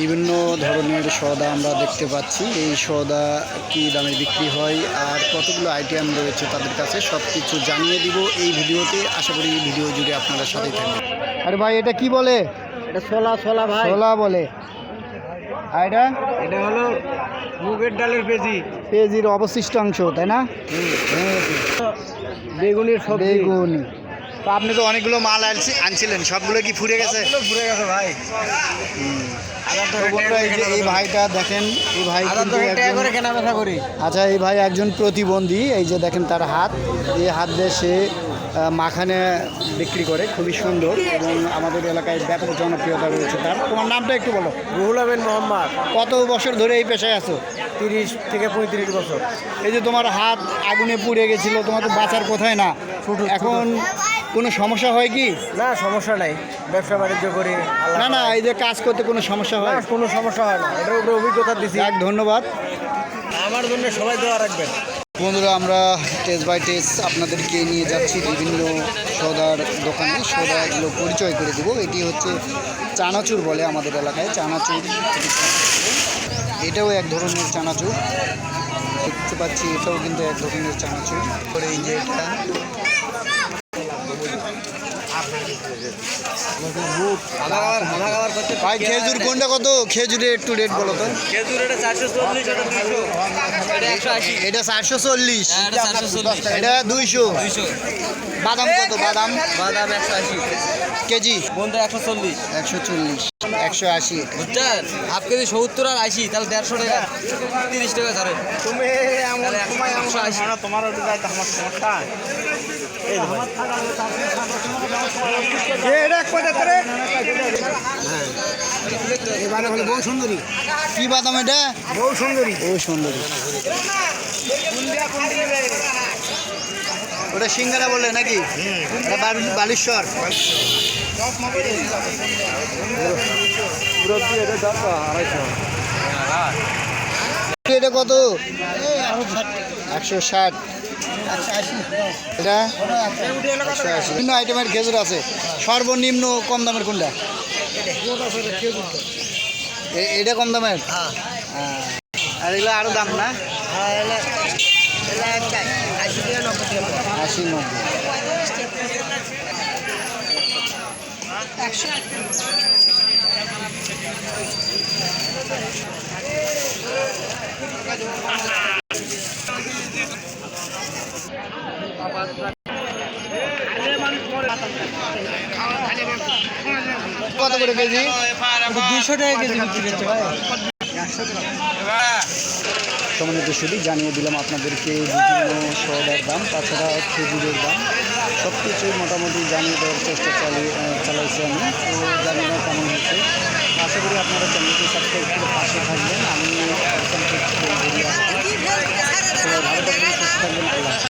বিভিন্ন ধরনের সদা আমরা দেখতে পাচ্ছি। এই সদা কি দামে বিক্রি হয় আর কতগুলো আইটেম রয়েছে তাদের কাছে সব কিছু জানিয়ে দিব এই ভিডিওতে। আশা করি ভিডিও জুড়ে আপনারা সাথে থাকবেন। আরে ভাই এটা কি বলে? এটা ছোলা ছোলা ভাই। ছোলা বলে। আর এটা? এটা হলো মুগের ডালের পেজি পেঁয়াজির অবশিষ্ট অংশ তাই না? বেগুনের সবজি। বেগুনি। তো আপনি তো অনেকগুলো মাল আনছি- আনছিলেন সবগুলো কি ফুরে গেছে? ঘুরে গেছে ভাই। এই যে এই ভাইটা দেখেন এই ভাই আচ্ছা এই ভাই একজন প্রতিবন্ধী এই যে দেখেন তার হাত। এই হাত দিয়ে সে মাখানে বিক্রি করে খুবই সুন্দর। এবং আমাদের এলাকায় ব্যাপক জনপ্রিয়তা রয়েছে তার। তোমার নামটা একটু বলো। রুহুল আমিন মোহাম্মদ। কত বছর ধরে এই পেশায় আছো? তিরিশ থেকে পঁয়ত্রিশ বছর। এই যে তোমার হাত আগুনে পুড়ে গেছিল তোমার তো বাঁচার কোথায় না। এখন কোনো সমস্যা হয় কি? না সমস্যা নাই। ব্যবসা বাণিজ্য করি না না এই যে কাজ করতে কোনো সমস্যা না, হয় কোনো সমস্যা হয় না। এটার উপরে অভিজ্ঞতা দিছি। এক ধন্যবাদ। আমার জন্য সবাই দোয়া রাখবেন। বন্ধুরা আমরা টেস্ট বাই টেস্ট আপনাদেরকে নিয়ে যাচ্ছি বিভিন্ন সদার দোকানে। সদাগুলো পরিচয় করে দেবো। এটি হচ্ছে চানাচুর বলে আমাদের এলাকায়। চানাচুর এটাও এক ধরনের চানাচুর। দেখতে পাচ্ছি এটাও কিন্তু এক ধরনের চানাচুর। করে এই যে এটা। ভাই খেজুর কোনটা কত? খেজুরের একটু রেট বলো তো। এটা চারশো চল্লিশ। এটা আশি এটা দুইশো। বাদাম কত? বাদাম? বাদাম একশো আশি। কেজি? বন্ধু একশো চল্লিশ। একশো চল্লিশ। একশো আশি। বুঝছেন? হাফ কেজি সত্তর আর আশি তাহলে দেড়শো টাকা। তিরিশ টাকা ধরে তুমি এমন সময় তোমার আমার সমস্যা। এবারে হলো বউ সুন্দরী। কি বাদাম এটা? বউ সুন্দরী। বউ সুন্দরী। ওটা সিঙ্গারা বলে নাকি? বালেশ্বর। এটা কত? একশো ষাট। এটা? বিভিন্ন আইটেমের খেজুর আছে। সর্বনিম্ন কম দামের কোনটা? এটা কম দামের। আর এগুলো আরও দাম না? কত করে কেজি? দুশো টাকা কেজি বিক্রি করছে ভাই। সম্মানিত শুধু জানিয়ে দিলাম আপনাদেরকে বিভিন্ন সদার দাম তাছাড়া খেজুরের দাম। সব কিছুই মোটামুটি জানিয়ে দেওয়ার চেষ্টা চালিয়ে চালাইছি আমি। তো জানি না কেমন হচ্ছে। আশা করি আপনারা চ্যানেলটি সাবস্ক্রাইব